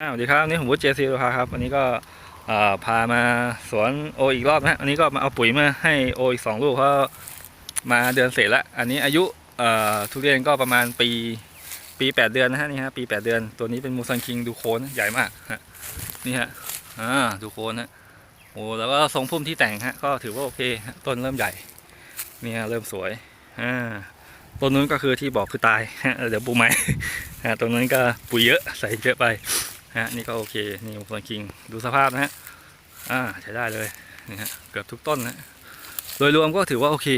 สวัสดีครับนี่ผมวุฒิเจซีโลคาครับวันนี้ก็พามาสวนโออีกรอบนะฮะวันนี้ก็มาเอาปุ๋ยมาให้โออีกสองลูกเพราะมาเดือนเสร็จแล้วอันนี้อายุทุเรียนก็ประมาณปีปีแปดเดือนนะฮะนี่ฮะปีแปดเดือน ตัวนี้เป็นมูซันคิงดูโคนใหญ่มากฮะนี่ฮะอ่าดูโคนฮะโอ้แล้วก็ทรงพุ่มที่แต่งฮะก็ถือว่าโอเคต้นเริ่มใหญ่นี่ฮะเริ่มสวยอ่าต้นนู้นก็คือที่บอกคือตายฮะเดี๋ยวปลูกใหม่ฮะตรงนั้นก็ปุ๋ยเยอะใส่เยอะไป ฮะนี่ก็โอเคนี่โอเคิงดูสภาพนะฮะอ่าใช้ได้เลยนี่ฮะเกือบทุกต้นนะโดยรวมก็ถือว่าโอเค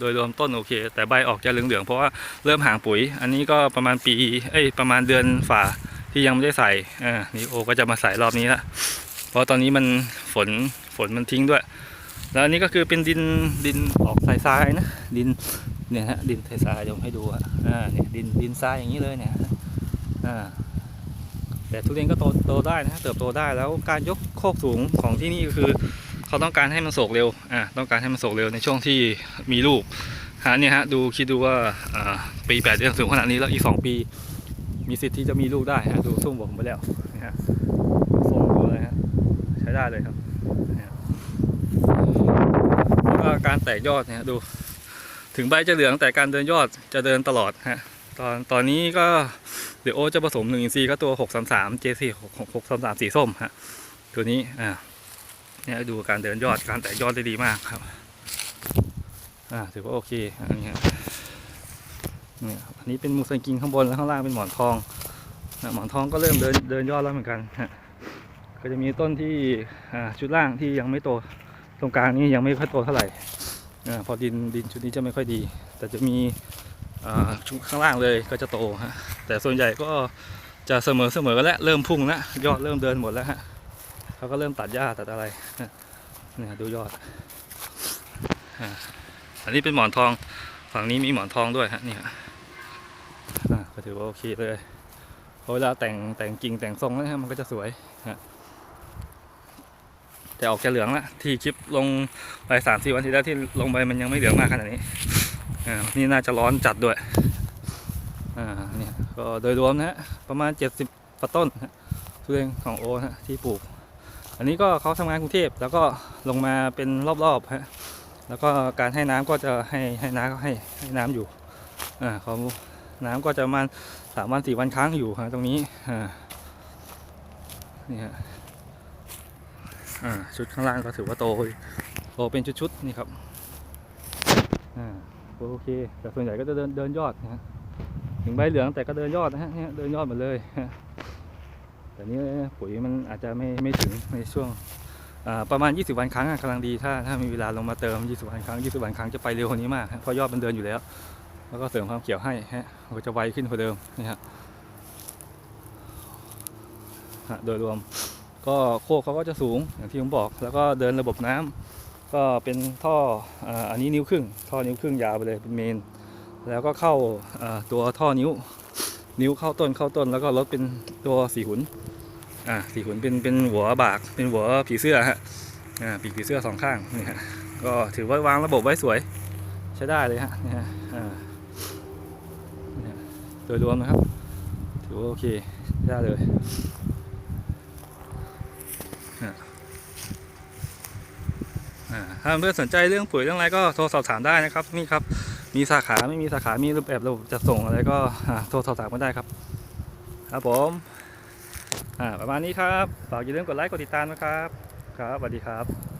โดยรวมต้นโอเค แต่ใบออกจะเหลืองๆเพราะว่าเริ่มห่างปุ๋ย อันนี้ก็ประมาณปีเอ้ยประมาณเดือนฝ่าที่ยังไม่ได้ใส่อ่านี่โอก็จะมาใส่รอบนี้ละเพราะตอนนี้มันฝนฝนมันทิ้งด้วย แล้วอันนี้ก็คือเป็นดินดินออกทรายๆนะดินเนี่ยฮะดินทรายๆเดี๋ยวให้ดูฮะอ่าเนี่ยดินดินทรายอย่างนี้เลยเนี่ยอ่า แต่ทุเรียนก็โตโตได้นะเติบโตได้แล้วการยกโคกสูงของที่นี่ก็คือ เขาต้องการให้มันโศกเร็วอ่าต้องการให้มันโศกเร็วในช่วงที่มีลูกฮะเนี่ยฮะดูคิดดูว่าอ่าปีแปดเดือนสูงขนาดนี้แล้วอีกสองปี มีสิทธิ์ที่จะมีลูกได้ฮะดูส้มบอกผมไปแล้วนะฮะส้มดูเลยฮะใช้ได้เลยครับแล้วก็การแตกยอดเนี่ยดู ถึงใบจะเหลืองแต่การเดินยอดจะเดินตลอดฮะ ตอนตอนนี้ก็เดี๋ยวโอจะผสม1อินทรีก็ตัว633 J4 633สีส้มฮะตัวนี้อ่าเนี่ยดูการเดินยอดการแตกยอดได้ดีมากครับอ่าถือว่าโอเคอันนี้เนี่ยอันนี้เป็นมูสันกิงข้างบนแล้วข้างล่างเป็นหมอนทองนะหมอนทองก็เริ่มเดินเดินยอดแล้วเหมือนกันฮะก็จะมีต้นที่อ่าชุดล่างที่ยังไม่โตตรงกลางนี้ยังไม่ค่อยโตเท่าไหร่อ่าพอดินดินชุดนี้จะไม่ค่อยดี แต่จะมี ชุดข้างล่างเลยก็จะโตฮะแต่ส่วนใหญ่ก็จะเสมอเสมอกันแล้วเริ่มพุ่งแล้วยอดเริ่มเดินหมดแล้วฮะเขาก็เริ่มตัดหญ้าตัดอะไรนะเนี่ยดูยอดอันนี้เป็นหมอนทองฝั่งนี้มีหมอนทองด้วยฮะนี่ฮะก็ถือว่าโอเคเลยพอเวลาแต่งแต่งกิ่งแต่งทรงแล้วฮะมันก็จะสวยฮะแต่ออกจะเหลืองละที่คลิปลงไปสามสี่วันที่แล้วที่ลงไปมันยังไม่เหลืองมากขนาดนี้ นี่น่าจะร้อนจัดด้วยอ่าเนี่ยก็โดยรวมนะฮะประมาณ 70กว่าต้นฮะทุเรียนของโอฮะที่ปลูก อันนี้ก็เขาทำงานกรุงเทพแล้วก็ลงมาเป็นรอบๆฮะแล้วก็การให้น้ำก็จะให้ให้น้ำก็ให้ให้น้ำอยู่อ่าเขาน้ำก็จะประมาณสามวันสี่วันครั้งอยู่ฮะตรงนี้อ่านี่ฮะอ่าชุดข้างล่างก็ถือว่าโตโตเป็นชุดๆนี่ครับอ่า โอเค แต่ส่วนใหญ่ก็จะเดินเดินยอดนะฮะถึงใบเหลืองแต่ก็เดินยอดนะฮะเนี่ยเดินยอดหมดเลยแต่นี้ปุ๋ยมันอาจจะไม่ไม่ถึงในช่วงประมาณ 20 วันครั้งกำลังดีถ้าถ้ามีเวลาลงมาเติม 20 วันครั้ง 20 วันครั้งจะไปเร็วกว่านี้มากเพราะยอดมันเดินอยู่แล้ว แล้วก็เสริมความเขียวให้ฮะก็จะไวขึ้นกว่าเดิมนี่ฮะฮะโดยรวมก็โคกเขาก็จะสูงอย่างที่ผมบอก แล้วก็เดินระบบน้ำ ก็เป็นท่ออันนี้นิ้วครึ่ง ท่อนิ้วครึ่งยาวไปเลยเป็นเมน แล้วก็เข้าตัวท่อนิ้ว นิ้วเข้าต้นเข้าต้น แล้วก็ลดเป็นตัวสีหุนอ่าสีหุนเป็นเป็นหัวบาก เป็นหัวผีเสื้อฮะอ่าปีกผีเสื้อสองข้างนี่ฮะก็ถือว่าวางระบบไว้สวยใช้ได้เลยฮะนี่ฮะอ่านี่ฮะโดยรวมนะครับถือว่าโอเคได้เลยอ่าอ่า ถ้าเพื่อนสนใจเรื่องปุ๋ยเรื่องอะไรก็โทรสอบถามได้นะครับนี่ครับมีสาขาไม่มีสาขามีรูปแบบระบบจัดส่งอะไรก็โทรสอบถามกันได้ครับ ครับผมอ่าประมาณนี้ครับฝากอย่าลืมกดไลค์กดติดตามนะครับครับสวัสดีครับ